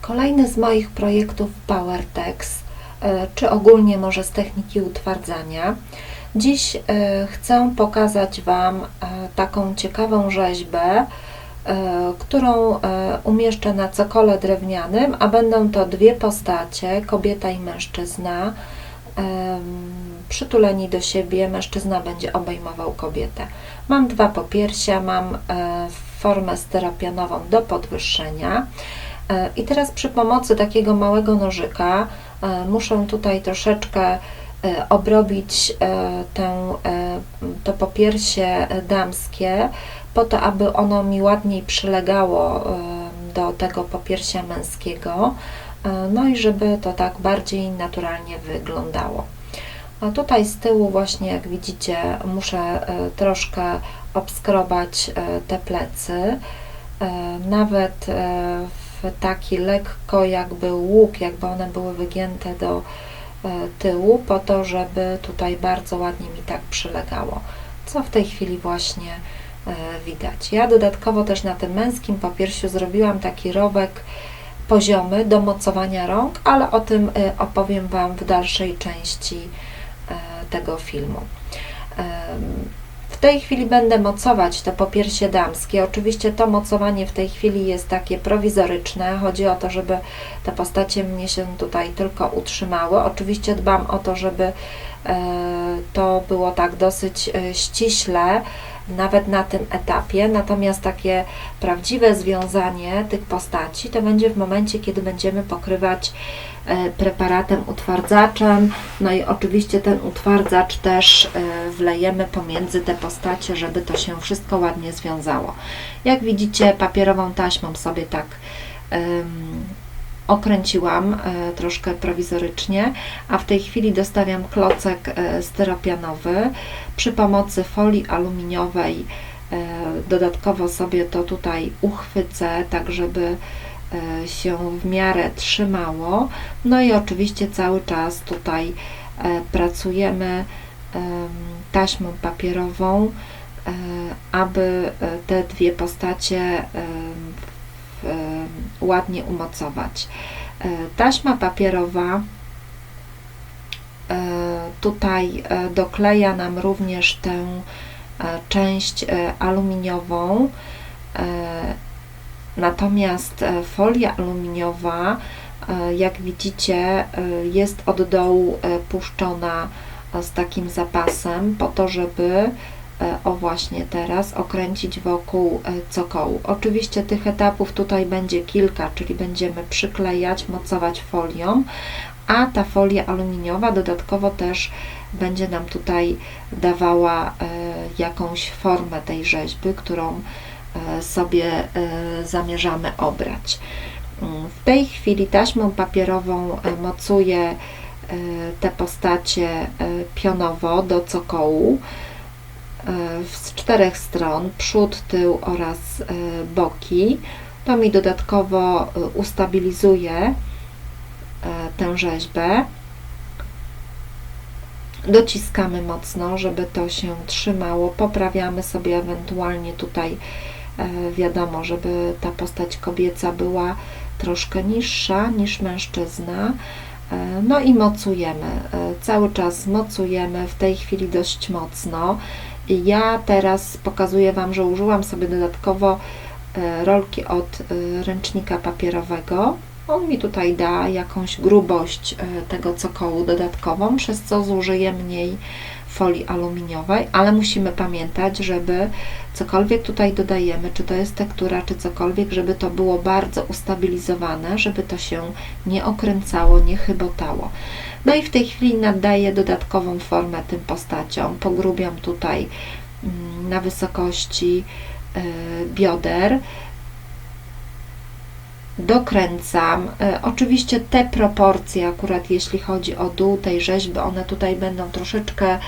Kolejny z moich projektów PowerTex, e, czy ogólnie może z techniki utwardzania. Dziś e, chcę pokazać Wam e, taką ciekawą rzeźbę, którą umieszczę na cokole drewnianym, a będą to dwie postacie, kobieta i mężczyzna, przytuleni do siebie, mężczyzna będzie obejmował kobietę. Mam dwa popiersia, mam formę styropianową do podwyższenia. E, I teraz przy pomocy takiego małego nożyka e, muszę tutaj troszeczkę e, obrobić tę, to popiersie damskie, po to, aby ono mi ładniej przylegało do tego popiersia męskiego, no i żeby to tak bardziej naturalnie wyglądało. A tutaj z tyłu właśnie, jak widzicie, muszę troszkę obskrobać te plecy. Nawet w taki lekko jakby łuk, jakby one były wygięte do e, tyłu, po to, żeby tutaj bardzo ładnie mi tak przylegało. Co w tej chwili właśnie e, widać. Ja dodatkowo też na tym męskim popiersiu zrobiłam taki rowek poziomy do mocowania rąk, ale o tym e, opowiem Wam w dalszej części tego filmu. Tej chwili będę mocować to popiersie damskie. Oczywiście to mocowanie w tej chwili jest takie prowizoryczne. Chodzi o to, żeby te postacie mnie się tutaj tylko utrzymały. Oczywiście dbam o to, żeby e, to było tak dosyć e, ściśle, nawet na tym etapie. Natomiast takie prawdziwe związanie tych postaci to będzie w momencie, kiedy będziemy pokrywać e, preparatem utwardzaczem. No i oczywiście ten utwardzacz też e, wlejemy pomiędzy te postacie, żeby to się wszystko ładnie związało. Jak widzicie, papierową taśmą sobie tak okręciłam e, troszkę prowizorycznie, a w tej chwili dostawiam klocek e, styropianowy przy pomocy folii aluminiowej. e, Dodatkowo sobie to tutaj uchwycę, tak żeby e, się w miarę trzymało. No i oczywiście cały czas tutaj e, pracujemy em, taśmą papierową, e, aby e, te dwie postacie ładnie umocować. E, Taśma papierowa e, tutaj e, dokleja nam również tę część aluminiową. Natomiast folia aluminiowa, jak widzicie, jest od dołu puszczona z takim zapasem, po to, żeby o właśnie teraz okręcić wokół e, cokołu. Oczywiście tych etapów tutaj będzie kilka, czyli będziemy przyklejać, mocować folią, a ta folia aluminiowa dodatkowo też będzie nam tutaj dawała e, jakąś formę tej rzeźby, którą e, sobie e, zamierzamy obrać. Mm, W tej chwili taśmą papierową e, mocuję e, te postacie e, pionowo do cokołu e, z czterech stron, przód, tył oraz e, boki. To mi dodatkowo e, ustabilizuje e, tę rzeźbę. Dociskamy mocno, żeby to się trzymało. Poprawiamy sobie ewentualnie tutaj, e, wiadomo, żeby ta postać kobieca była troszkę niższa niż mężczyzna. E, No i mocujemy. E, Cały czas mocujemy, w tej chwili dość mocno. Ja teraz pokazuję Wam, że użyłam sobie dodatkowo e, rolki od e, ręcznika papierowego. On mi tutaj da jakąś grubość e, tego cokołu dodatkową, przez co zużyję mniej folii aluminiowej, ale musimy pamiętać, żeby cokolwiek tutaj dodajemy, czy to jest tektura, czy cokolwiek, żeby to było bardzo ustabilizowane, żeby to się nie okręcało, nie chybotało. No i w tej chwili nadaję dodatkową formę tym postaciom. Pogrubiam tutaj mm, na wysokości e, bioder. Dokręcam. E, Oczywiście te proporcje, akurat jeśli chodzi o dół tej rzeźby, one tutaj będą troszeczkę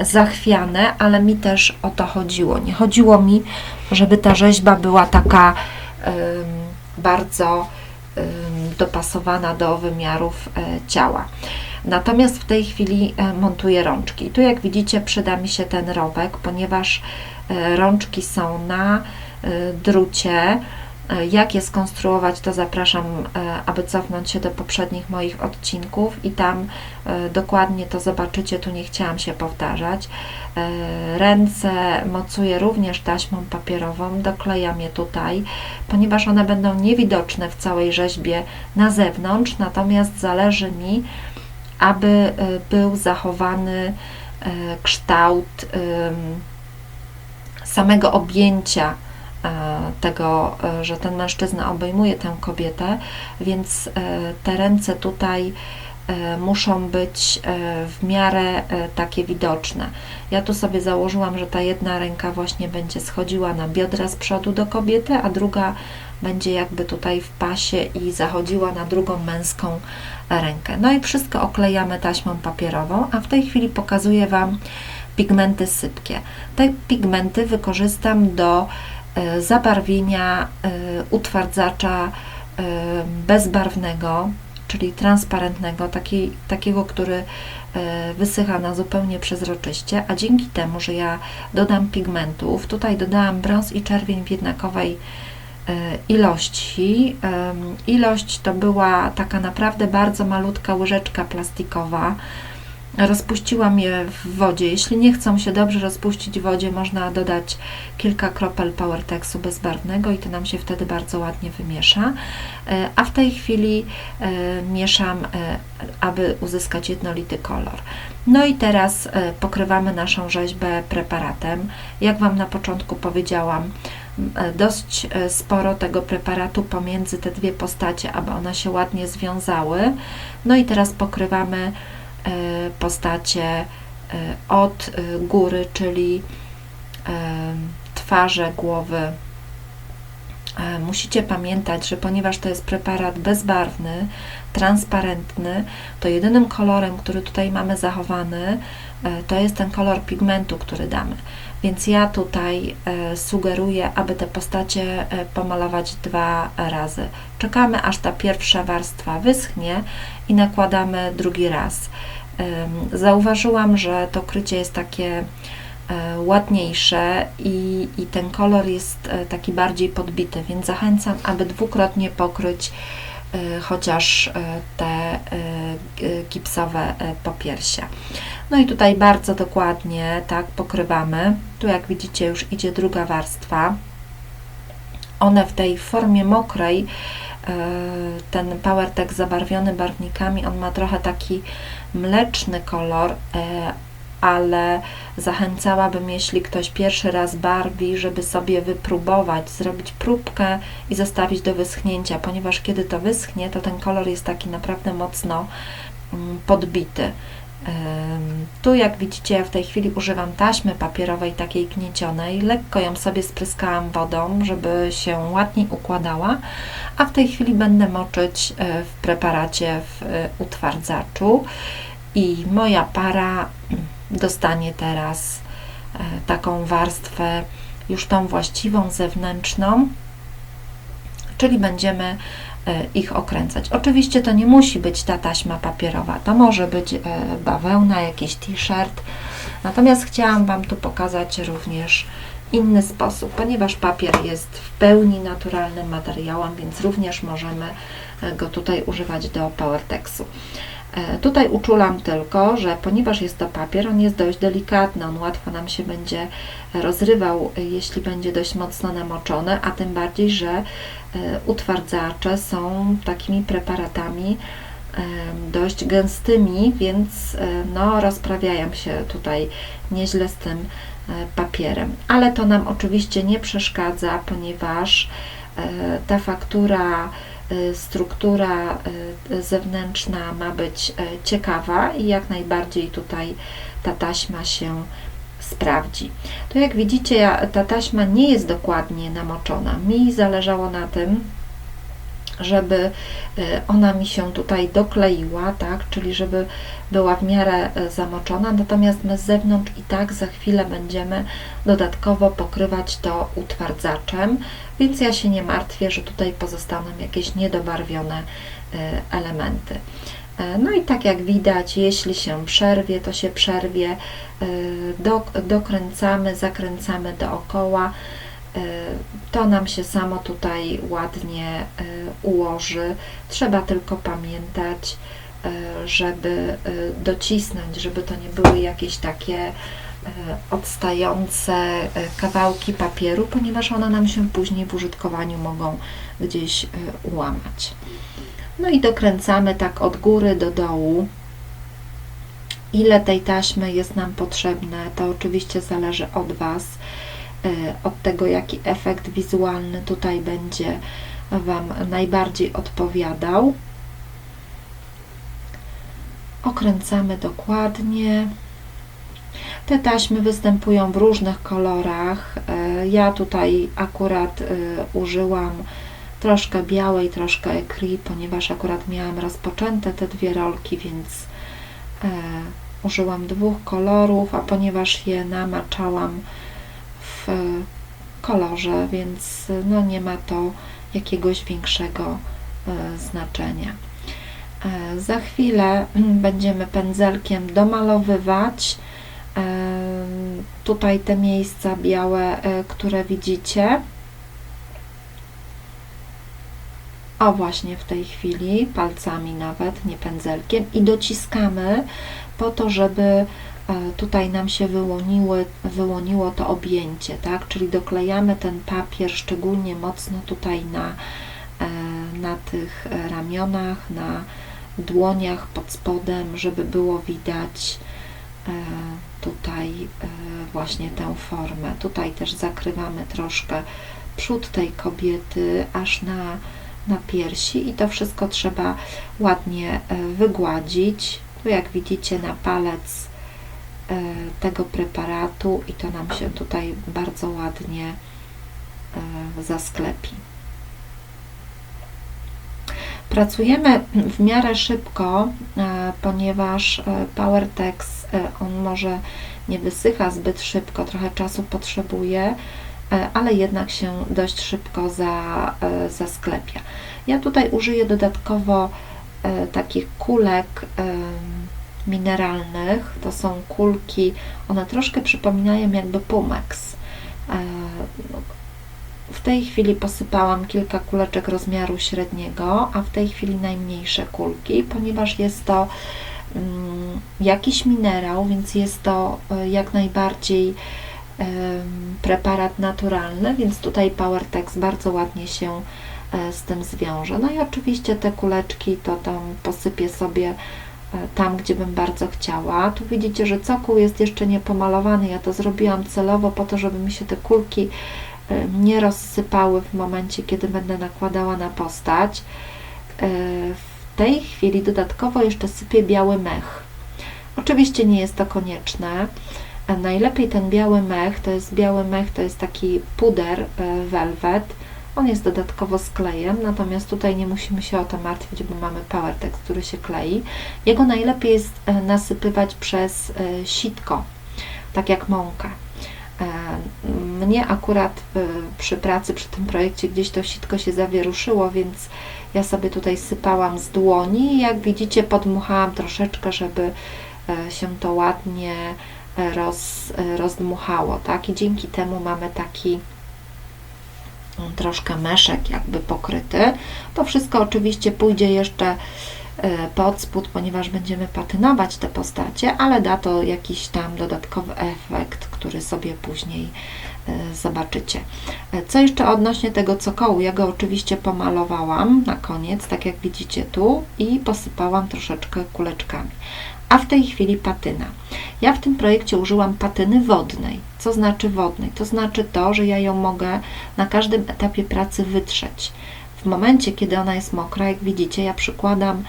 zachwiane, ale mi też o to chodziło. Nie chodziło mi, żeby ta rzeźba była taka bardzo dopasowana do wymiarów e, ciała. Natomiast w tej chwili e, montuję rączki. Tu jak widzicie przyda mi się ten rowek, ponieważ e, rączki są na drucie jak je skonstruować, to zapraszam, e, aby cofnąć się do poprzednich moich odcinków i tam e, dokładnie to zobaczycie. Tu nie chciałam się powtarzać. Ręce mocuję również taśmą papierową, doklejam je tutaj, ponieważ one będą niewidoczne w całej rzeźbie na zewnątrz, natomiast zależy mi, aby był zachowany kształt samego objęcia E, tego, e, że ten mężczyzna obejmuje tę kobietę, więc e, te ręce tutaj muszą być w miarę takie widoczne. Ja tu sobie założyłam, że ta jedna ręka właśnie będzie schodziła na biodra z przodu do kobiety, a druga będzie jakby tutaj w pasie i zachodziła na drugą męską rękę. No i wszystko oklejamy taśmą papierową, a w tej chwili pokazuję Wam pigmenty sypkie. Te pigmenty wykorzystam do E, zabarwienia e, utwardzacza e, bezbarwnego, czyli transparentnego, taki, takiego, który wysycha na zupełnie przezroczyście, a dzięki temu, że ja dodam pigmentów, tutaj dodałam brąz i czerwień w jednakowej ilości. Ilość to była taka naprawdę bardzo malutka łyżeczka plastikowa, Rozpuściłam je w wodzie. Jeśli nie chcą się dobrze rozpuścić w wodzie, można dodać kilka kropel PowerTexu bezbarwnego i to nam się wtedy bardzo ładnie wymiesza. E, a w tej chwili e, mieszam, e, aby uzyskać jednolity kolor. No i teraz pokrywamy naszą rzeźbę preparatem. Jak Wam na początku powiedziałam, dość sporo tego preparatu pomiędzy te dwie postacie, aby one się ładnie związały. No i teraz pokrywamy postacie e, od e, góry, czyli twarze, głowy. Musicie pamiętać, że ponieważ to jest preparat bezbarwny, transparentny, to jedynym kolorem, który tutaj mamy zachowany, to jest ten kolor pigmentu, który damy. Więc ja tutaj sugeruję, aby te postacie pomalować dwa razy. Czekamy, aż ta pierwsza warstwa wyschnie i nakładamy drugi raz. Zauważyłam, że to krycie jest takie e, ładniejsze i, i ten kolor jest e, taki bardziej podbity, więc zachęcam, aby dwukrotnie pokryć e, chociaż te gipsowe popiersia. No i tutaj bardzo dokładnie tak pokrywamy. Tu jak widzicie już idzie druga warstwa. One w tej formie mokrej ten PowerTech zabarwiony barwnikami, on ma trochę taki mleczny kolor, e, ale zachęcałabym, jeśli ktoś pierwszy raz barwi, żeby sobie wypróbować, zrobić próbkę i zostawić do wyschnięcia, ponieważ kiedy to wyschnie, to ten kolor jest taki naprawdę mocno mm, podbity. Tu, jak widzicie, ja w tej chwili używam taśmy papierowej, takiej gniecionej. Lekko ją sobie spryskałam wodą, żeby się ładniej układała, a w tej chwili będę moczyć e, w preparacie w e, utwardzaczu i moja para dostanie teraz e, taką warstwę już tą właściwą, zewnętrzną, czyli będziemy E, ich okręcać. Oczywiście to nie musi być ta taśma papierowa, to może być e, bawełna, jakiś t-shirt. Natomiast chciałam Wam tu pokazać również inny sposób, ponieważ papier jest w pełni naturalnym materiałem, więc również możemy go tutaj używać do PowerTexu. Tutaj uczulam tylko, że ponieważ jest to papier, on jest dość delikatny, on łatwo nam się będzie rozrywał, jeśli będzie dość mocno namoczony, a tym bardziej, że E, utwardzacze są takimi preparatami e, dość gęstymi, więc e, no, rozprawiają się tutaj nieźle z tym papierem. Ale to nam oczywiście nie przeszkadza, ponieważ ta faktura, struktura zewnętrzna ma być ciekawa i jak najbardziej tutaj ta taśma się sprawdzi. To jak widzicie, ta taśma nie jest dokładnie namoczona. Mi zależało na tym, żeby e, ona mi się tutaj dokleiła, tak, czyli żeby była w miarę e, zamoczona, natomiast my z zewnątrz i tak za chwilę będziemy dodatkowo pokrywać to utwardzaczem, więc ja się nie martwię, że tutaj pozostaną jakieś niedobarwione e, elementy. No i tak jak widać, jeśli się przerwie, to się przerwie, do, dokręcamy, zakręcamy dookoła To nam się samo tutaj ładnie ułoży. Trzeba tylko pamiętać, żeby docisnąć, żeby to nie były jakieś takie odstające kawałki papieru, ponieważ one nam się później w użytkowaniu mogą gdzieś ułamać. No i dokręcamy tak od góry do dołu. Ile tej taśmy jest nam potrzebne, to oczywiście zależy od Was, e, od tego, jaki efekt wizualny tutaj będzie Wam najbardziej odpowiadał. Okręcamy dokładnie. Te taśmy występują w różnych kolorach. E, ja tutaj akurat e, użyłam troszkę białej, troszkę ekri, ponieważ akurat miałam rozpoczęte te dwie rolki, więc e, użyłam dwóch kolorów, a ponieważ je namaczałam w kolorze, więc no nie ma to jakiegoś większego e, znaczenia. E, za chwilę będziemy pędzelkiem domalowywać e, tutaj te miejsca białe, które widzicie. o właśnie w tej chwili, palcami nawet, nie pędzelkiem i dociskamy po to, żeby tutaj nam się wyłoniły, wyłoniło to objęcie, tak? Czyli doklejamy ten papier szczególnie mocno tutaj na, e, na tych ramionach, na dłoniach pod spodem, żeby było widać e, tutaj właśnie tę formę. Tutaj też zakrywamy troszkę przód tej kobiety, aż na na piersi i to wszystko trzeba ładnie e, wygładzić. Tu jak widzicie na palec e, tego preparatu i to nam się tutaj bardzo ładnie e, zasklepi. Pracujemy w miarę szybko, ponieważ PowerTex on może nie wysycha zbyt szybko, trochę czasu potrzebuje, E, ale jednak się dość szybko za, e, zasklepia. Ja tutaj użyję dodatkowo e, takich kulek mineralnych. To są kulki, one troszkę przypominają jakby Pumex. W tej chwili posypałam kilka kuleczek rozmiaru średniego, a w tej chwili najmniejsze kulki, ponieważ jest to mm, jakiś minerał, więc jest to jak najbardziej preparat naturalny, więc tutaj PowerTex bardzo ładnie się e, z tym zwiąże. No i oczywiście te kuleczki to tam posypię sobie e, tam, gdzie bym bardzo chciała. Tu widzicie, że cokół jest jeszcze nie pomalowany. Ja to zrobiłam celowo po to, żeby mi się te kulki e, nie rozsypały w momencie, kiedy będę nakładała na postać. W tej chwili dodatkowo jeszcze sypię biały mech. Oczywiście nie jest to konieczne. Najlepiej ten biały mech, to jest biały mech, to jest taki puder e, velvet. On jest dodatkowo z klejem, natomiast tutaj nie musimy się o to martwić, bo mamy PowerTex, który się klei. Jego najlepiej jest e, nasypywać przez e, sitko, tak jak mąkę. Mnie akurat przy pracy, przy tym projekcie gdzieś to sitko się zawieruszyło, więc ja sobie tutaj sypałam z dłoni i jak widzicie podmuchałam troszeczkę, żeby się to ładnie roz, rozdmuchało, tak? I dzięki temu mamy taki troszkę meszek jakby pokryty. To wszystko oczywiście pójdzie jeszcze e, pod spód, ponieważ będziemy patynować te postacie, ale da to jakiś tam dodatkowy efekt, który sobie później e, zobaczycie. E, co jeszcze odnośnie tego cokołu? Ja go oczywiście pomalowałam na koniec, tak jak widzicie tu i posypałam troszeczkę kuleczkami a w tej chwili patyna. Ja w tym projekcie użyłam patyny wodnej. Co znaczy wodnej? To znaczy to, że ja ją mogę na każdym etapie pracy wytrzeć. W momencie, kiedy ona jest mokra, jak widzicie, ja przykładam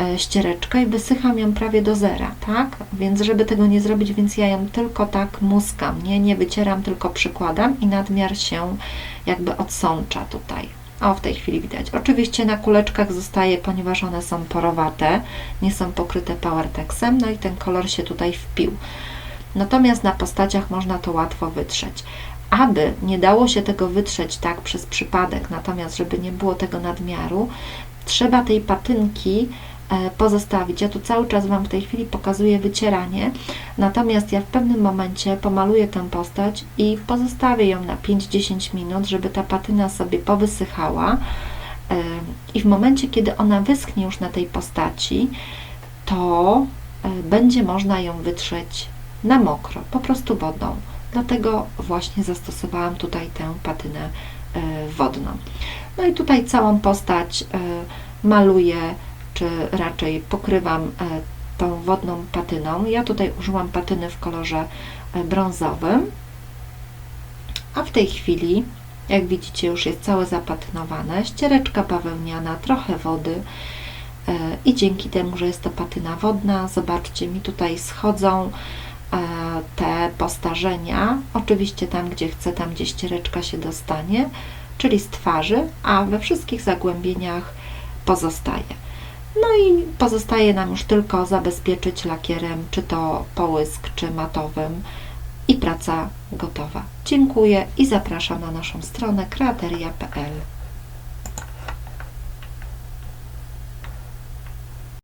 e, ściereczkę i wysycham ją prawie do zera, tak? Więc żeby tego nie zrobić, więc ja ją tylko tak muskam, nie, nie wycieram, tylko przykładam i nadmiar się jakby odsącza tutaj. O, w tej chwili widać. Oczywiście na kuleczkach zostaje, ponieważ one są porowate, nie są pokryte powertexem, no i ten kolor się tutaj wpił. Natomiast na postaciach można to łatwo wytrzeć. Aby nie dało się tego wytrzeć tak przez przypadek, natomiast żeby nie było tego nadmiaru, trzeba tej patynki pozostawić. Ja tu cały czas Wam w tej chwili pokazuję wycieranie, natomiast ja w pewnym momencie pomaluję tę postać i pozostawię ją na 5-10 minut, żeby ta patyna sobie powysychała. E, I w momencie, kiedy ona wyschnie już na tej postaci, to e, będzie można ją wytrzeć na mokro, po prostu wodą. Dlatego właśnie zastosowałam tutaj tę patynę e, wodną. No i tutaj całą postać e, maluję, czy raczej pokrywam e, tą wodną patyną. Ja tutaj użyłam patyny w kolorze e, brązowym, a w tej chwili, jak widzicie, już jest całe zapatynowane, ściereczka bawełniana, trochę wody e, i dzięki temu, że jest to patyna wodna, zobaczcie, mi tutaj schodzą te postarzenia, oczywiście tam, gdzie chcę, tam, gdzie ściereczka się dostanie, czyli z twarzy, a we wszystkich zagłębieniach pozostaje. No i pozostaje nam już tylko zabezpieczyć lakierem, czy to połysk, czy matowym i praca gotowa. Dziękuję i zapraszam na naszą stronę kreateria.pl.